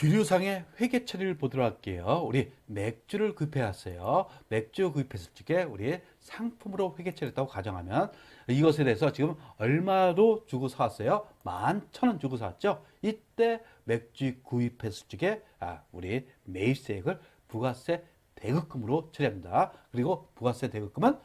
주류상의 회계 처리를 보도록 할게요. 우리 맥주를 구입해 왔어요. 맥주 구입했을 적에 우리 상품으로 회계 처리했다고 가정하면 이것에 대해서 지금 얼마로 주고 사왔어요? 만 천 원 주고 사왔죠? 이때 맥주 구입했을 적에 아, 우리 매입세액을 부가세 대급금으로 처리합니다. 그리고 부가세 대급금은 아,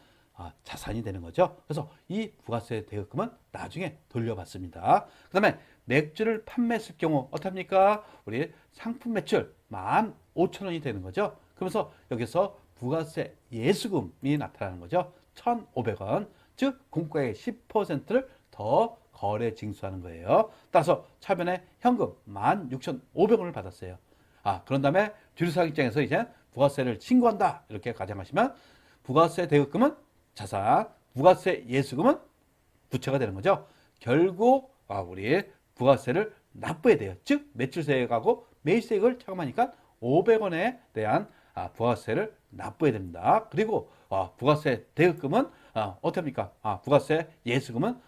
자산이 되는 거죠. 그래서 이 부가세 대급금은 나중에 돌려받습니다. 그 다음에 맥주를 판매했을 경우 어떻습니까? 우리 상품 매출 15,000원이 되는 거죠. 그러면서 여기서 부가세 예수금이 나타나는 거죠. 1,500원. 즉 공과의 10%를 더 거래 징수하는 거예요. 따라서 차변에 현금 16,500원을 받았어요. 아, 그런 다음에 주류사항 입장에서 이제 부가세를 신고한다. 이렇게 가정하시면 부가세 대급금은 자산, 부가세 예수금은 부채가 되는 거죠. 결국 아, 우리 부가세를 납부해야 돼요. 즉 매출세액하고 매입세액을 차감하니까 500원에 대한 아, 부가세를 납부해야 됩니다. 그리고 아, 부가세 대급금은 아, 어떻게 합니까? 아, 부가세 예수금은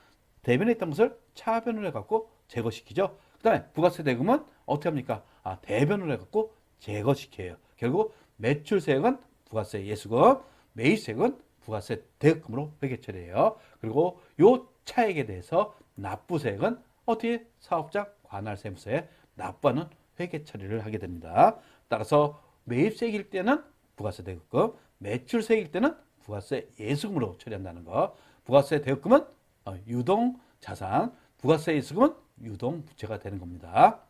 대변에 있던 것을 차변을 해갖고 제거시키죠. 그 다음에 부가세 대금은 어떻게 합니까? 아, 대변을 해갖고 제거시켜요. 결국 매출세액은 부가세 예수금, 매입세액은 부가세 대금으로 회계 처리해요. 그리고 요 차액에 대해서 납부세액은 어떻게 사업자 관할세무서에 납부하는 회계 처리를 하게 됩니다. 따라서 매입세액일 때는 부가세 대금금, 매출세액일 때는 부가세 예수금으로 처리한다는 거. 부가세 대금금은 어, 유동 자산, 부가세 예수금은 유동 부채가 되는 겁니다.